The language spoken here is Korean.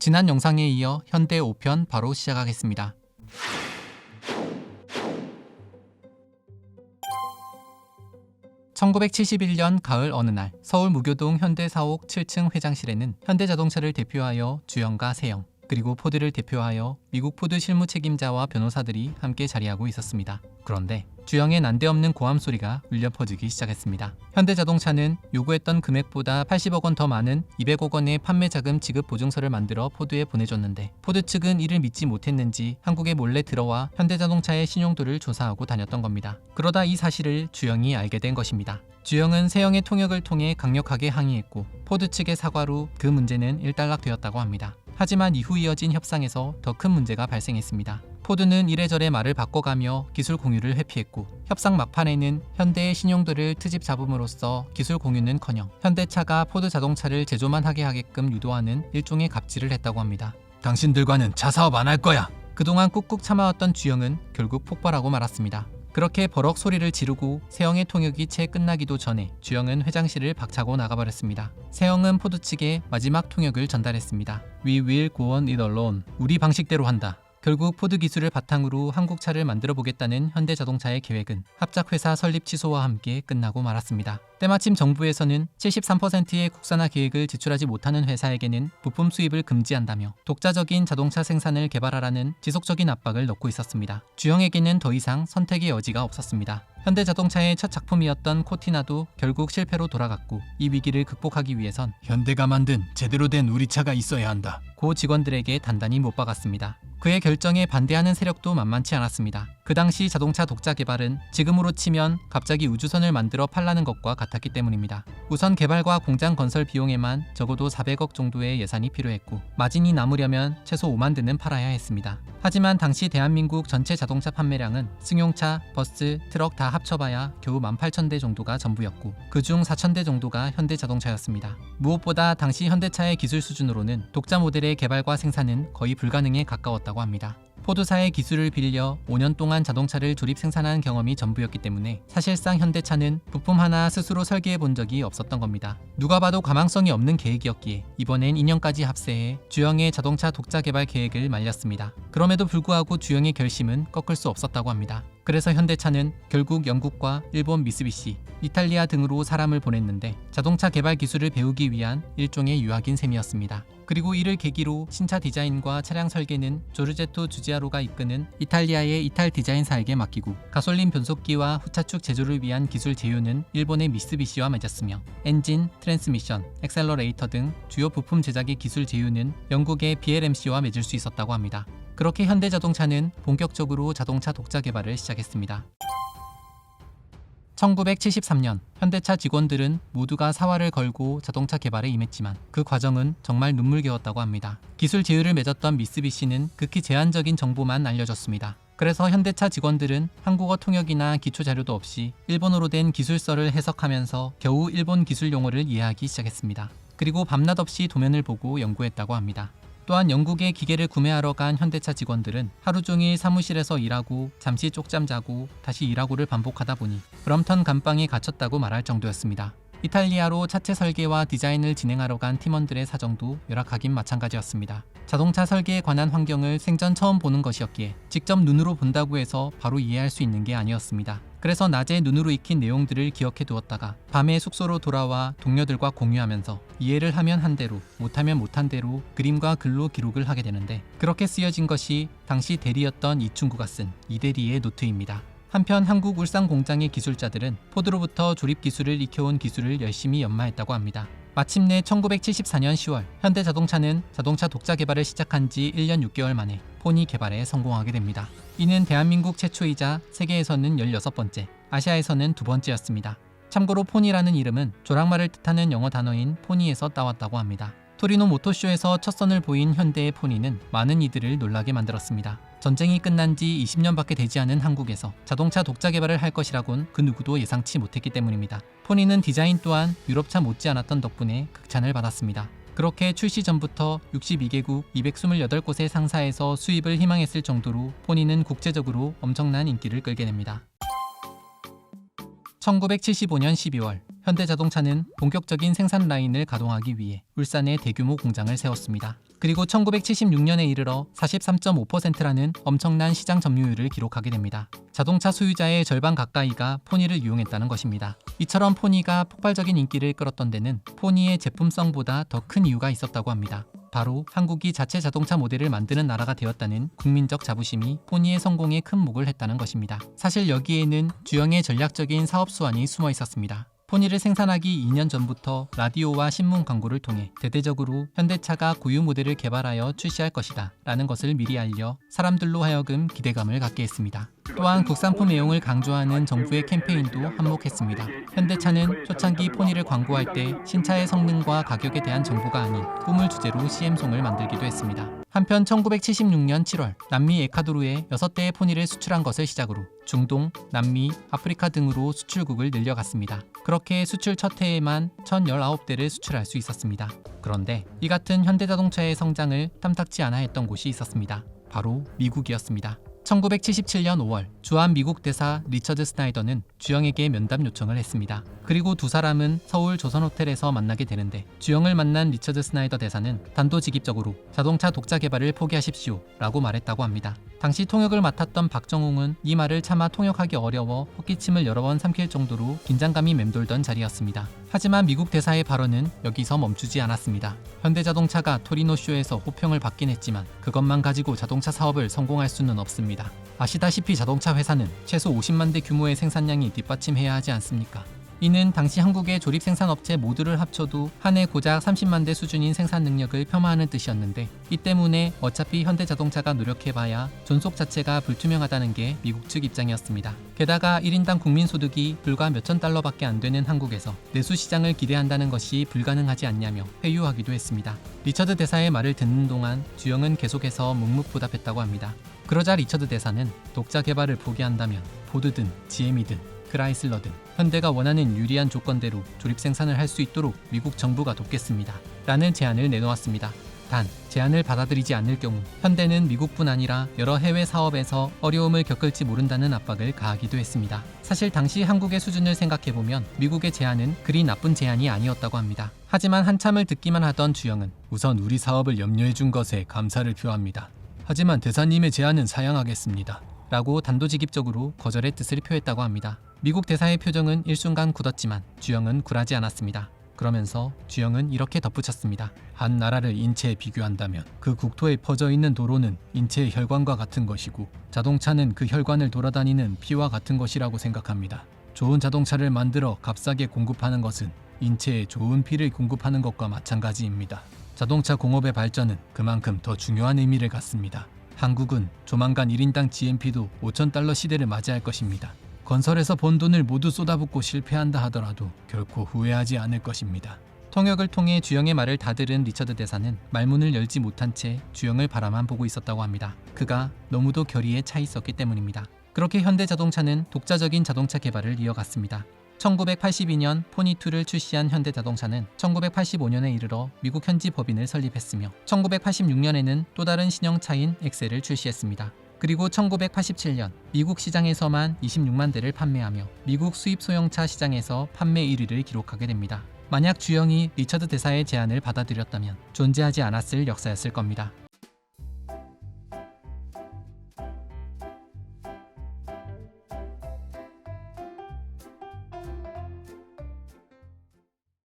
지난 영상에 이어 현대 5편 바로 시작하겠습니다. (1971년) 가을 어느 날 서울 무교동 현대 사옥 7층 회장실에는 현대자동차를 대표하여 주영과 세영 그리고 포드를 대표하여 미국 포드 실무 책임자와 변호사들이 함께 자리하고 있었습니다. 그런데 주영의 난데없는 고함 소리가 울려 퍼지기 시작했습니다. 현대자동차는 요구했던 금액보다 80억 원 더 많은 200억 원의 판매 자금 지급 보증서를 만들어 포드에 보내줬는데 포드 측은 이를 믿지 못했는지 한국에 몰래 들어와 현대자동차의 신용도를 조사하고 다녔던 겁니다. 그러다 이 사실을 주영이 알게 된 것입니다. 주영은 세영의 통역을 통해 강력하게 항의했고 포드 측의 사과로 그 문제는 일단락되었다고 합니다. 하지만 이후 이어진 협상에서 더 큰 문제가 발생했습니다. 포드는 이래저래 말을 바꿔가며 기술 공유를 회피했고 협상 막판에는 현대의 신용도를 트집 잡음으로써 기술 공유는커녕 현대차가 포드 자동차를 제조만 하게 하게끔 유도하는 일종의 갑질을 했다고 합니다. 당신들과는 차사업 안 할 거야. 그동안 꾹꾹 참아왔던 주영은 결국 폭발하고 말았습니다. 그렇게 버럭 소리를 지르고 세영의 통역이 채 끝나기도 전에 주영은 회장실을 박차고 나가버렸습니다. 세영은 포드 측에 마지막 통역을 전달했습니다. We will go on it alone. 우리 방식대로 한다. 결국 포드 기술을 바탕으로 한국차를 만들어 보겠다는 현대자동차의 계획은 합작회사 설립 취소와 함께 끝나고 말았습니다. 때마침 정부에서는 73%의 국산화 계획을 지출하지 못하는 회사에게는 부품 수입을 금지한다며 독자적인 자동차 생산을 개발하라는 지속적인 압박을 넣고 있었습니다. 주영에게는 더 이상 선택의 여지가 없었습니다. 현대자동차의 첫 작품이었던 코티나도 결국 실패로 돌아갔고 이 위기를 극복하기 위해선 현대가 만든 제대로 된 우리 차가 있어야 한다. 고 직원들에게 단단히 못 박았습니다. 그의 결정에 반대하는 세력도 만만치 않았습니다. 그 당시 자동차 독자 개발은 지금으로 치면 갑자기 우주선을 만들어 팔라는 것과 같았기 때문입니다. 우선 개발과 공장 건설 비용에만 적어도 400억 정도의 예산이 필요했고 마진이 남으려면 최소 5만 대는 팔아야 했습니다. 하지만 당시 대한민국 전체 자동차 판매량은 승용차, 버스, 트럭 다 합쳐봐야 겨우 18,000대 정도가 전부였고 그중 4,000대 정도가 현대자동차였습니다. 무엇보다 당시 현대차의 기술 수준으로는 독자 모델의 개발과 생산은 거의 불가능에 가까웠다고 합니다. 포드사의 기술을 빌려 5년 동안 자동차를 조립 생산한 경험이 전부였기 때문에 사실상 현대차는 부품 하나 스스로 설계해 본 적이 없었던 겁니다. 누가 봐도 가망성이 없는 계획이었기에 이번엔 2년까지 합세해 주영의 자동차 독자 개발 계획을 말렸습니다. 그럼에도 불구하고 주영의 결심은 꺾을 수 없었다고 합니다. 그래서 현대차는 결국 영국과 일본 미쓰비시, 이탈리아 등으로 사람을 보냈는데 자동차 개발 기술을 배우기 위한 일종의 유학인 셈이었습니다. 그리고 이를 계기로 신차 디자인과 차량 설계는 조르제토 주지아로가 이끄는 이탈리아의 이탈 디자인사에게 맡기고 가솔린 변속기와 후차축 제조를 위한 기술 제휴는 일본의 미쓰비시와 맺었으며 엔진, 트랜스미션, 엑셀러레이터 등 주요 부품 제작의 기술 제휴는 영국의 BLMC와 맺을 수 있었다고 합니다. 그렇게 현대자동차는 본격적으로 자동차 독자 개발을 시작했습니다. 1973년 현대차 직원들은 모두가 사활을 걸고 자동차 개발에 임했지만 그 과정은 정말 눈물겨웠다고 합니다. 기술 제휴를 맺었던 미쓰비시는 극히 제한적인 정보만 알려줬습니다. 그래서 현대차 직원들은 한국어 통역이나 기초 자료도 없이 일본어로 된 기술서를 해석하면서 겨우 일본 기술 용어를 이해하기 시작했습니다. 그리고 밤낮 없이 도면을 보고 연구했다고 합니다. 또한 영국의 기계를 구매하러 간 현대차 직원들은 하루 종일 사무실에서 일하고 잠시 쪽잠 자고 다시 일하고를 반복하다 보니 브럼턴 감방에 갇혔다고 말할 정도였습니다. 이탈리아로 차체 설계와 디자인을 진행하러 간 팀원들의 사정도 열악하긴 마찬가지였습니다. 자동차 설계에 관한 환경을 생전 처음 보는 것이었기에 직접 눈으로 본다고 해서 바로 이해할 수 있는 게 아니었습니다. 그래서 낮에 눈으로 익힌 내용들을 기억해 두었다가 밤에 숙소로 돌아와 동료들과 공유하면서 이해를 하면 한 대로 못하면 못한 대로 그림과 글로 기록을 하게 되는데 그렇게 쓰여진 것이 당시 대리였던 이충구가 쓴 이대리의 노트입니다. 한편 한국 울산 공장의 기술자들은 포드로부터 조립 기술을 익혀온 기술을 열심히 연마했다고 합니다. 마침내 1974년 10월 현대자동차는 자동차 독자 개발을 시작한 지 1년 6개월 만에 포니 개발에 성공하게 됩니다. 이는 대한민국 최초이자 세계에서는 16번째, 아시아에서는 두 번째였습니다. 참고로 포니라는 이름은 조랑말을 뜻하는 영어 단어인 포니에서 따왔다고 합니다. 토리노 모토쇼에서 첫 선을 보인 현대의 포니는 많은 이들을 놀라게 만들었습니다. 전쟁이 끝난 지 20년밖에 되지 않은 한국에서 자동차 독자 개발을 할 것이라곤 그 누구도 예상치 못했기 때문입니다. 포니는 디자인 또한 유럽차 못지않았던 덕분에 극찬을 받았습니다. 그렇게 출시 전부터 62개국 228곳의 상사에서 수입을 희망했을 정도로 포니는 국제적으로 엄청난 인기를 끌게 됩니다. 1975년 12월 현대자동차는 본격적인 생산 라인을 가동하기 위해 울산에 대규모 공장을 세웠습니다. 그리고 1976년에 이르러 43.5%라는 엄청난 시장 점유율을 기록하게 됩니다. 자동차 소유자의 절반 가까이가 포니를 이용했다는 것입니다. 이처럼 포니가 폭발적인 인기를 끌었던 데는 포니의 제품성보다 더 큰 이유가 있었다고 합니다. 바로 한국이 자체 자동차 모델을 만드는 나라가 되었다는 국민적 자부심이 포니의 성공에 큰 목을 했다는 것입니다. 사실 여기에는 주영의 전략적인 사업 수완이 숨어 있었습니다. 포니를 생산하기 2년 전부터 라디오와 신문 광고를 통해 대대적으로 현대차가 고유 모델을 개발하여 출시할 것이다 라는 것을 미리 알려 사람들로 하여금 기대감을 갖게 했습니다. 또한 국산품 애용을 강조하는 정부의 캠페인도 한몫했습니다. 현대차는 초창기 포니를 광고할 때 신차의 성능과 가격에 대한 정보가 아닌 꿈을 주제로 CM송을 만들기도 했습니다. 한편 1976년 7월 남미 에콰도르에 6대의 포니를 수출한 것을 시작으로 중동, 남미, 아프리카 등으로 수출국을 늘려갔습니다. 그렇게 수출 첫 해에만 1019대를 수출할 수 있었습니다. 그런데 이 같은 현대자동차의 성장을 탐탁지 않아 했던 곳이 있었습니다. 바로 미국이었습니다. 1977년 5월 주한 미국 대사 리처드 스나이더는 주영에게 면담 요청을 했습니다. 그리고 두 사람은 서울 조선호텔에서 만나게 되는데 주영을 만난 리처드 스나이더 대사는 단도직입적으로 자동차 독자 개발을 포기하십시오 라고 말했다고 합니다. 당시 통역을 맡았던 박정웅은 이 말을 차마 통역하기 어려워 헛기침을 여러 번 삼킬 정도로 긴장감이 맴돌던 자리였습니다. 하지만 미국 대사의 발언은 여기서 멈추지 않았습니다. 현대자동차가 토리노쇼에서 호평을 받긴 했지만 그것만 가지고 자동차 사업을 성공할 수는 없습니다. 아시다시피 자동차 회사는 최소 50만 대 규모의 생산량이 뒷받침해야 하지 않습니까? 이는 당시 한국의 조립 생산업체 모두를 합쳐도 한 해 고작 30만 대 수준인 생산 능력을 폄하하는 뜻이었는데 이 때문에 어차피 현대자동차가 노력해봐야 존속 자체가 불투명하다는 게 미국 측 입장이었습니다. 게다가 1인당 국민소득이 불과 몇천 달러밖에 안 되는 한국에서 내수 시장을 기대한다는 것이 불가능하지 않냐며 회유하기도 했습니다. 리처드 대사의 말을 듣는 동안 주영은 계속해서 묵묵부답했다고 합니다. 그러자 리처드 대사는 독자 개발을 포기한다면 포드든 GM이든 크라이슬러 등 현대가 원하는 유리한 조건대로 조립 생산을 할 수 있도록 미국 정부가 돕겠습니다. 라는 제안을 내놓았습니다. 단, 제안을 받아들이지 않을 경우 현대는 미국뿐 아니라 여러 해외 사업에서 어려움을 겪을지 모른다는 압박을 가하기도 했습니다. 사실 당시 한국의 수준을 생각해보면 미국의 제안은 그리 나쁜 제안이 아니었다고 합니다. 하지만 한참을 듣기만 하던 주영은 우선 우리 사업을 염려해 준 것에 감사를 표합니다. 하지만 대사님의 제안은 사양하겠습니다. 라고 단도직입적으로 거절의 뜻을 표했다고 합니다. 미국 대사의 표정은 일순간 굳었지만 주영은 굴하지 않았습니다. 그러면서 주영은 이렇게 덧붙였습니다. 한 나라를 인체에 비교한다면 그 국토에 퍼져 있는 도로는 인체의 혈관과 같은 것이고 자동차는 그 혈관을 돌아다니는 피와 같은 것이라고 생각합니다. 좋은 자동차를 만들어 값싸게 공급하는 것은 인체에 좋은 피를 공급하는 것과 마찬가지입니다. 자동차 공업의 발전은 그만큼 더 중요한 의미를 갖습니다. 한국은 조만간 1인당 GNP도 5,000달러 시대를 맞이할 것입니다. 건설에서 번 돈을 모두 쏟아붓고 실패한다 하더라도 결코 후회하지 않을 것입니다. 통역을 통해 주영의 말을 다 들은 리처드 대사는 말문을 열지 못한 채 주영을 바라만 보고 있었다고 합니다. 그가 너무도 결의에 차 있었기 때문입니다. 그렇게 현대자동차는 독자적인 자동차 개발을 이어갔습니다. 1982년 포니2를 출시한 현대자동차는 1985년에 이르러 미국 현지 법인을 설립했으며 1986년에는 또 다른 신형차인 엑셀을 출시했습니다. 그리고 1987년 미국 시장에서만 26만 대를 판매하며 미국 수입 소형차 시장에서 판매 1위를 기록하게 됩니다. 만약 주영이 리처드 대사의 제안을 받아들였다면 존재하지 않았을 역사였을 겁니다.